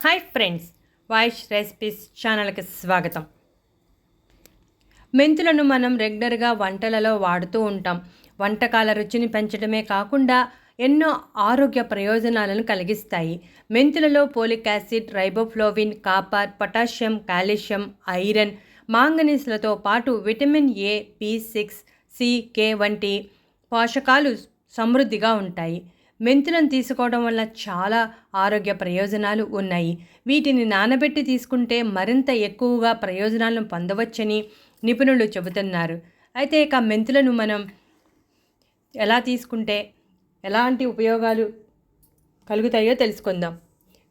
Hi friends voice recipes ఛానల్కి స్వాగతం. మెంతులను మనం రెగ్యులర్గా వంటలలో వాడుతూ ఉంటాం. వంటకాల రుచిని పెంచడమే కాకుండా ఎన్నో ఆరోగ్య ప్రయోజనాలను కలిగిస్తాయి. మెంతులలో folic acid riboflavin copper potassium calcium iron మాంగనీస్లతో పాటు vitamin A B six C K వంటి పోషకాలు సమృద్ధిగా ఉంటాయి. మెంతులను తీసుకోవడం వల్ల చాలా ఆరోగ్య ప్రయోజనాలు ఉన్నాయి. వీటిని నానబెట్టి తీసుకుంటే మరింత ఎక్కువగా ప్రయోజనాలను పొందవచ్చని నిపుణులు చెబుతున్నారు. అయితే ఇక మెంతులను మనం ఎలా తీసుకుంటే ఎలాంటి ఉపయోగాలు కలుగుతాయో తెలుసుకుందాం.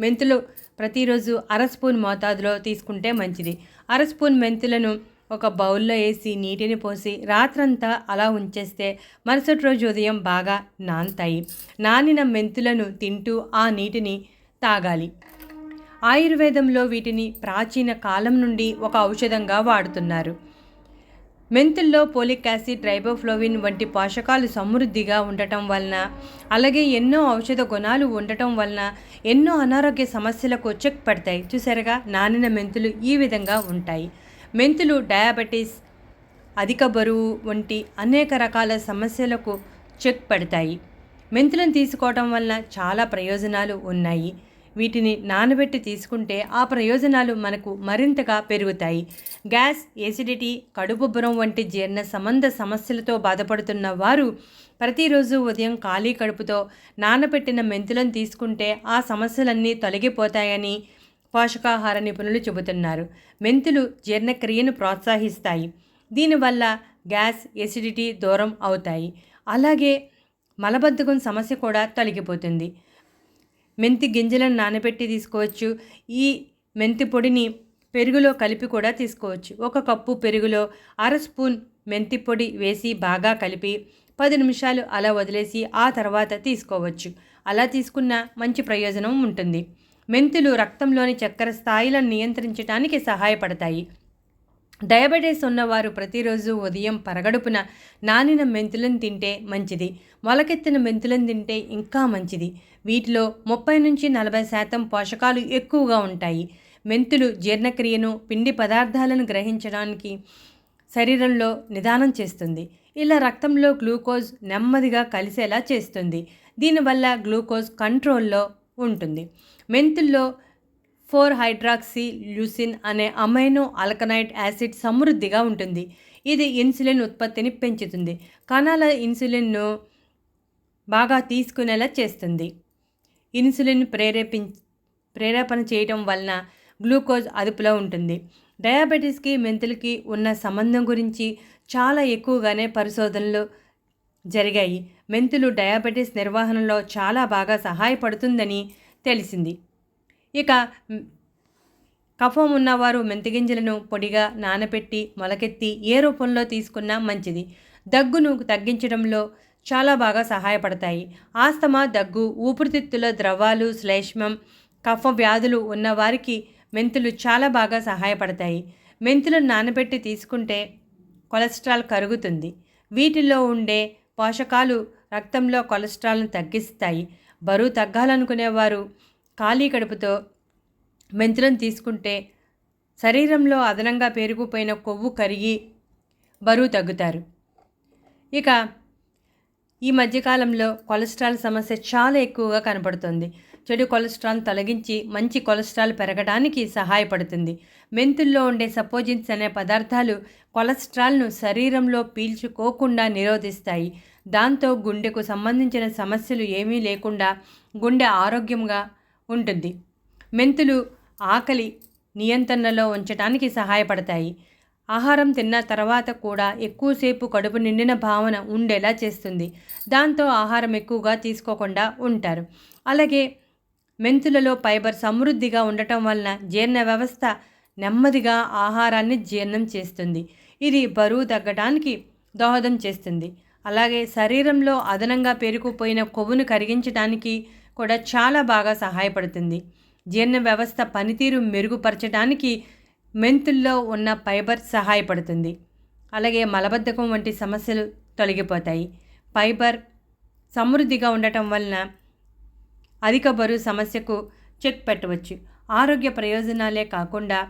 మెంతులు ప్రతిరోజు అర స్పూన్ మోతాదులో తీసుకుంటే మంచిది. అర స్పూన్ మెంతులను ఒక బౌల్లో వేసి నీటిని పోసి రాత్రంతా అలా ఉంచేస్తే మరుసటి రోజు ఉదయం బాగా నానతాయి నానిన మెంతులను తింటూ ఆ నీటిని తాగాలి. ఆయుర్వేదంలో వీటిని ప్రాచీన కాలం నుండి ఒక ఔషధంగా వాడుతున్నారు. మెంతుల్లో పోలిక్ యాసిడ్ డ్రైబోఫ్లోవిన్ వంటి పోషకాలు సమృద్ధిగా ఉండటం వలన అలాగే ఎన్నో ఔషధ గుణాలు ఉండటం వలన ఎన్నో అనారోగ్య సమస్యలకు చెక్ పడతాయి. చూసారుగా నానిన మెంతులు ఈ విధంగా ఉంటాయి. మెంతులు డయాబెటీస్ అధిక బరువు వంటి అనేక రకాల సమస్యలకు చెక్ పడతాయి. మెంతులను తీసుకోవటం వలన చాలా ప్రయోజనాలు ఉన్నాయి. వీటిని నానబెట్టి తీసుకుంటే ఆ ప్రయోజనాలు మనకు మరింతగా పెరుగుతాయి. గ్యాస్ ఎసిడిటీ కడుపుబ్బరం వంటి జీర్ణ సంబంధ సమస్యలతో బాధపడుతున్న వారు ప్రతిరోజు ఉదయం ఖాళీ కడుపుతో నానబెట్టిన మెంతులను తీసుకుంటే ఆ సమస్యలన్నీ తొలగిపోతాయని పోషకాహార నిపుణులు చెబుతున్నారు. మెంతులు జీర్ణక్రియను ప్రోత్సహిస్తాయి. దీనివల్ల గ్యాస్ ఎసిడిటీ దూరం అవుతాయి. అలాగే మలబద్ధకం సమస్య కూడా తొలగిపోతుంది. మెంతి గింజలను నానబెట్టి తీసుకోవచ్చు. ఈ మెంతి పొడిని పెరుగులో కలిపి కూడా తీసుకోవచ్చు. ఒక కప్పు పెరుగులో అర స్పూన్ మెంతి పొడి వేసి బాగా కలిపి పది నిమిషాలు అలా వదిలేసి ఆ తర్వాత తీసుకోవచ్చు. అలా తీసుకున్న మంచి ప్రయోజనం ఉంటుంది. మెంతులు రక్తంలోని చక్కెర స్థాయిలను నియంత్రించడానికి సహాయపడతాయి. డయాబెటీస్ ఉన్నవారు ప్రతిరోజు ఉదయం పరగడుపున నానిన మెంతులను తింటే మంచిది. మొలకెత్తిన మెంతులను తింటే ఇంకా మంచిది. వీటిలో ముప్పై నుంచి నలభై శాతం పోషకాలు ఎక్కువగా ఉంటాయి. మెంతులు జీర్ణక్రియను పిండి పదార్థాలను గ్రహించడానికి శరీరంలో నిదానం చేస్తుంది. ఇలా రక్తంలో గ్లూకోజ్ నెమ్మదిగా కలిసేలా చేస్తుంది. దీనివల్ల గ్లూకోజ్ కంట్రోల్లో ఉంటుంది. మెంతుల్లో ఫోర్ హైడ్రాక్సీ ల్యూసిన్ అనే అమైనో ఆల్కనైట్ యాసిడ్ సమృద్ధిగా ఉంటుంది. ఇది ఇన్సులిన్ ఉత్పత్తిని పెంచుతుంది. కణాల ఇన్సులిన్ను బాగా తీసుకునేలా చేస్తుంది. ఇన్సులిన్ ప్రేరేపి ప్రేరేపణ చేయటం వలన గ్లూకోజ్ అదుపులో ఉంటుంది. డయాబెటీస్కి మెంతులకి ఉన్న సంబంధం గురించి చాలా ఎక్కువగానే పరిశోధనలు జరిగాయి. మెంతులు డయాబెటీస్ నిర్వహణలో చాలా బాగా సహాయపడుతుందని తెలిసింది. ఇక కఫం ఉన్నవారు మెంతిగింజలను పొడిగా నానబెట్టి మొలకెత్తి ఏ రూపంలో తీసుకున్నా మంచిది. దగ్గును తగ్గించడంలో చాలా బాగా సహాయపడతాయి. ఆస్తమా దగ్గు ఊపిరితిత్తుల ద్రవాలు శ్లేష్మం కఫ వ్యాధులు ఉన్నవారికి మెంతులు చాలా బాగా సహాయపడతాయి. మెంతులను నానబెట్టి తీసుకుంటే కొలెస్ట్రాల్ కరుగుతుంది. వీటిల్లో ఉండే పోషకాలు రక్తంలో కొలెస్ట్రాల్ను తగ్గిస్తాయి. బరువు తగ్గాలనుకునేవారు. ఖాళీ కడుపుతో మెంతులను తీసుకుంటే శరీరంలో అదనంగా పెరిగిపోయిన కొవ్వు కరిగి బరువు తగ్గుతారు. ఇక ఈ మధ్యకాలంలో కొలెస్ట్రాల్ సమస్య చాలా ఎక్కువగా కనపడుతుంది. చెడు కొలెస్ట్రాల్ తొలగించి మంచి కొలెస్ట్రాల్ పెరగడానికి సహాయపడుతుంది. మెంతుల్లో ఉండే సపోజిన్స్ అనే పదార్థాలు కొలెస్ట్రాల్ను శరీరంలో పీల్చుకోకుండా నిరోధిస్తాయి. దాంతో గుండెకు సంబంధించిన సమస్యలు ఏమీ లేకుండా గుండె ఆరోగ్యంగా ఉంటుంది. మెంతులు ఆకలి నియంత్రణలో ఉంచడానికి సహాయపడతాయి. ఆహారం తిన్న తర్వాత కూడా ఎక్కువసేపు కడుపు నిండిన భావన ఉండేలా చేస్తుంది. దాంతో ఆహారం ఎక్కువగా తీసుకోకుండా ఉంటారు. అలాగే మెంతులలో ఫైబర్ సమృద్ధిగా ఉండటం వలన జీర్ణ వ్యవస్థ నెమ్మదిగా ఆహారాన్ని జీర్ణం చేస్తుంది. ఇది బరువు తగ్గడానికి దోహదం చేస్తుంది. అలాగే శరీరంలో అదనంగా పేరుకుపోయిన కొవ్వును కరిగించడానికి కూడా చాలా బాగా సహాయపడుతుంది. జీర్ణ వ్యవస్థ పనితీరు మెరుగుపరచడానికి మెంతుల్లో ఉన్న ఫైబర్ సహాయపడుతుంది. అలాగే మలబద్ధకం వంటి సమస్యలు తొలగిపోతాయి. ఫైబర్ సమృద్ధిగా ఉండటం వలన అధిక బరువు సమస్యకు చెక్ పెట్టవచ్చు. ఆరోగ్య ప్రయోజనాలే కాకుండా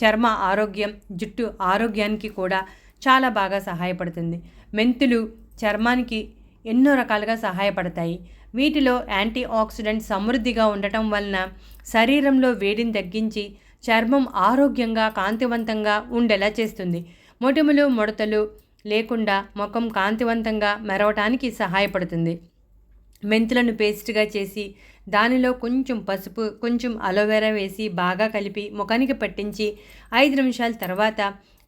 చర్మ ఆరోగ్యం జుట్టు ఆరోగ్యానికి కూడా చాలా బాగా సహాయపడుతుంది. మెంతులు చర్మానికి ఎన్నో రకాలుగా సహాయపడతాయి. వీటిలో యాంటీ ఆక్సిడెంట్ సమృద్ధిగా ఉండటం వలన శరీరంలో వేడిని తగ్గించి చర్మం ఆరోగ్యంగా కాంతివంతంగా ఉండేలా చేస్తుంది. మొటిములు ముడతలు లేకుండా ముఖం కాంతివంతంగా మెరవటానికి సహాయపడుతుంది. మెంతులను పేస్ట్గా చేసి దానిలో కొంచెం పసుపు కొంచెం అలోవెరా వేసి బాగా కలిపి ముఖానికి పట్టించి ఐదు నిమిషాల తర్వాత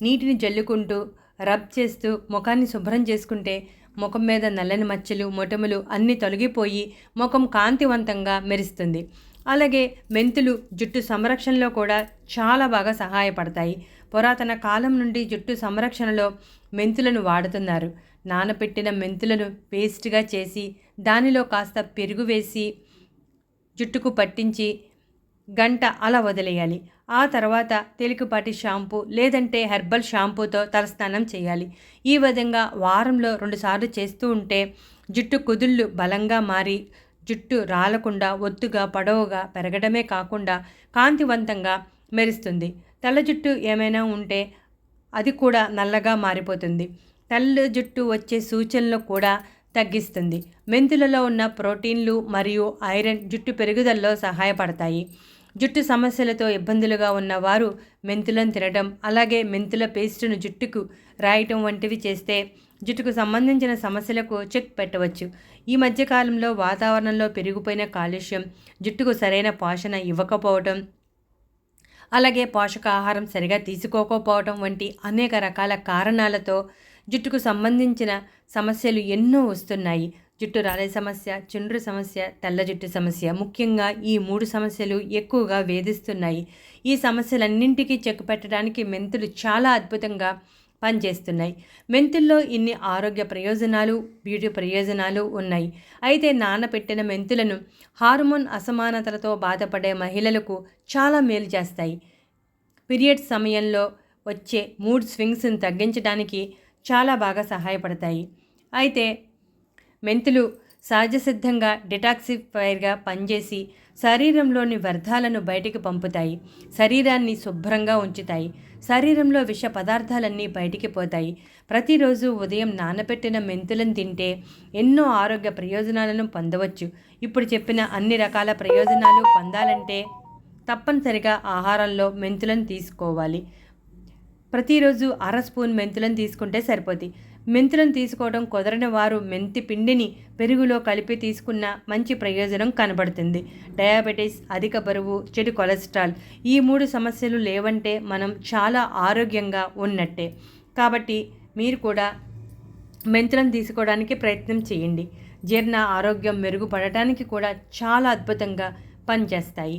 నీటిని జల్లుకుంటూ రబ్ చేస్తూ ముఖాన్ని శుభ్రం చేసుకుంటే ముఖం మీద నల్లని మచ్చలు మొటములు అన్నీ తొలగిపోయి ముఖం కాంతివంతంగా మెరుస్తుంది. అలాగే మెంతులు జుట్టు సంరక్షణలో కూడా చాలా బాగా సహాయపడతాయి. పురాతన కాలం నుండి జుట్టు సంరక్షణలో మెంతులను వాడుతున్నారు. నానబెట్టిన మెంతులను పేస్ట్గా చేసి దానిలో కాస్త పెరుగు వేసి జుట్టుకు పట్టించి గంట అలా వదిలేయాలి. ఆ తర్వాత తేలికపాటి షాంపూ లేదంటే హెర్బల్ షాంపూతో తలస్నానం చేయాలి. ఈ విధంగా వారంలో రెండుసార్లు చేస్తూ ఉంటే జుట్టు కుదుళ్ళు బలంగా మారి జుట్టు రాలకుండా ఒత్తుగా పొడవుగా పెరగడమే కాకుండా కాంతివంతంగా మెరుస్తుంది. తెల్ల జుట్టు ఏమైనా ఉంటే అది కూడా నల్లగా మారిపోతుంది. తెల్ల జుట్టు వచ్చే సూచనలు కూడా తగ్గిస్తుంది. మెంతులలో ఉన్న ప్రోటీన్లు మరియు ఐరన్ జుట్టు పెరుగుదలలో సహాయపడతాయి. జుట్టు సమస్యలతో ఇబ్బందులుగా ఉన్నవారు మెంతులను తినడం అలాగే మెంతుల పేస్టును జుట్టుకు రాయటం వంటివి చేస్తే జుట్టుకు సంబంధించిన సమస్యలకు చెక్ పెట్టవచ్చు. ఈ మధ్యకాలంలో వాతావరణంలో పెరిగిపోయిన కాలుష్యం జుట్టుకు సరైన పోషణ ఇవ్వకపోవటం అలాగే పోషకాహారం సరిగా తీసుకోకపోవటం వంటి అనేక రకాల కారణాలతో జుట్టుకు సంబంధించిన సమస్యలు ఎన్నో వస్తున్నాయి. జుట్టు రాలే సమస్య చుండ్రు సమస్య తెల్ల జుట్టు సమస్య. ముఖ్యంగా ఈ మూడు సమస్యలు ఎక్కువగా వేధిస్తున్నాయి. ఈ సమస్యలన్నింటికీ చెక్ పెట్టడానికి మెంతులు చాలా అద్భుతంగా పనిచేస్తున్నాయి. మెంతుల్లో ఇన్ని ఆరోగ్య ప్రయోజనాలు బ్యూటీ ప్రయోజనాలు ఉన్నాయి. అయితే నానబెట్టిన మెంతులను హార్మోన్ అసమానతలతో బాధపడే మహిళలకు చాలా మేలు చేస్తాయి. పీరియడ్స్ సమయంలో వచ్చే మూడ్ స్వింగ్స్ని తగ్గించడానికి చాలా బాగా సహాయపడతాయి. అయితే మెంతులు సహజసిద్ధంగా డిటాక్సిఫైర్గా పనిచేసి శరీరంలోని వ్యర్థాలను బయటికి పంపుతాయి. శరీరాన్ని శుభ్రంగా ఉంచుతాయి. శరీరంలో విష పదార్థాలన్నీ బయటికి పోతాయి. ప్రతిరోజు ఉదయం నానబెట్టిన మెంతులను తింటే ఎన్నో ఆరోగ్య ప్రయోజనాలను పొందవచ్చు. ఇప్పుడు చెప్పిన అన్ని రకాల ప్రయోజనాలు పొందాలంటే తప్పనిసరిగా ఆహారంలో మెంతులను తీసుకోవాలి. ప్రతిరోజు అర స్పూన్ మెంతులను తీసుకుంటే సరిపోతుంది మెంతులను తీసుకోవడం కుదరని వారు మెంతి పిండిని పెరుగులో కలిపి తీసుకున్న మంచి ప్రయోజనం కనబడుతుంది. డయాబెటీస్ అధిక బరువు చెడు కొలెస్ట్రాల్ ఈ మూడు సమస్యలు లేవంటే మనం చాలా ఆరోగ్యంగా ఉన్నట్టే. కాబట్టి మీరు కూడా మెంతులను తీసుకోవడానికి ప్రయత్నం చేయండి. జీర్ణ ఆరోగ్యం మెరుగుపడటానికి కూడా చాలా అద్భుతంగా పనిచేస్తాయి.